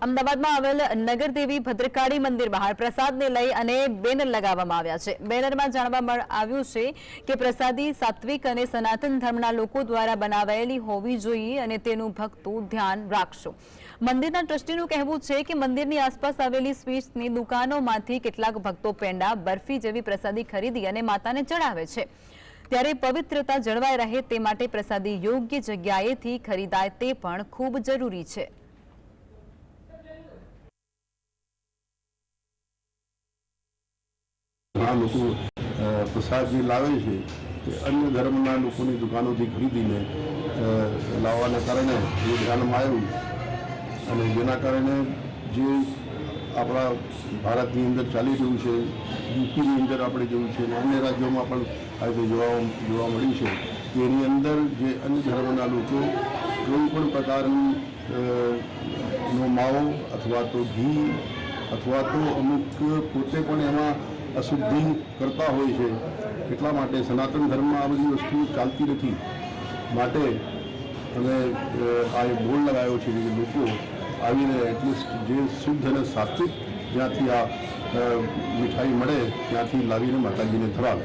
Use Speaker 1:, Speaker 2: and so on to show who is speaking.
Speaker 1: અમદાવાદમાં આવેલ નગરદેવી ભદ્રકાળી મંદિર બહાર પ્રસાદને લઈ અને બેનર લગાવવામાં આવ્યા છે. બેનરમાં જાણવા આવ્યું છે કે પ્રસાદી સાત્વિક અને સનાતન ધર્મના લોકો દ્વારા બનાવાયેલી હોવી જોઈએ અને તેનું ભક્તો ધ્યાન રાખશો. મંદિરના ટ્રસ્ટીનું કહેવું છે કે મંદિરની આસપાસ આવેલી સ્વીટ્સની દુકાનોમાંથી કેટલાક ભક્તો પેંડા, બરફી જેવી પ્રસાદી ખરીદી અને માતાને ચડાવે છે. ત્યારે પવિત્રતા જળવાઈ રહે તે માટે પ્રસાદી યોગ્ય જગ્યાએથી ખરીદાય તે પણ ખૂબ જરૂરી છે.
Speaker 2: ઘણા લોકો પ્રસાદ જે લાવે છે તે અન્ય ધર્મના લોકોની દુકાનોથી ખરીદીને લાવવાના કારણે એ ધ્યાનમાં આવ્યું અને જેના કારણે જે આપણા ભારતની અંદર ચાલી રહ્યું છે, યુપીની અંદર આપણે જોયું છે, અને અન્ય રાજ્યોમાં પણ આ રીતે જોવા જોવા મળ્યું છે, કે એની અંદર જે અન્ય ધર્મના લોકો કોઈ પણ પ્રકારની નો માવો અથવા તો ઘી અથવા તો અમુક પોતે પણ એમાં અશુદ્ધિ કરતા હોય છે, એટલા માટે સનાતન ધર્મમાં આ બધી વસ્તુ ચાલતી નથી. માટે અમે આ એક બોર્ડ લગાવ્યો છે કે લોકો આવીને એટલીસ્ટ જે શુદ્ધ અને સાત્વિક જ્યાંથી આ મીઠાઈ મળે, ત્યાંથી લાવીને માતાજીને ધરાવે.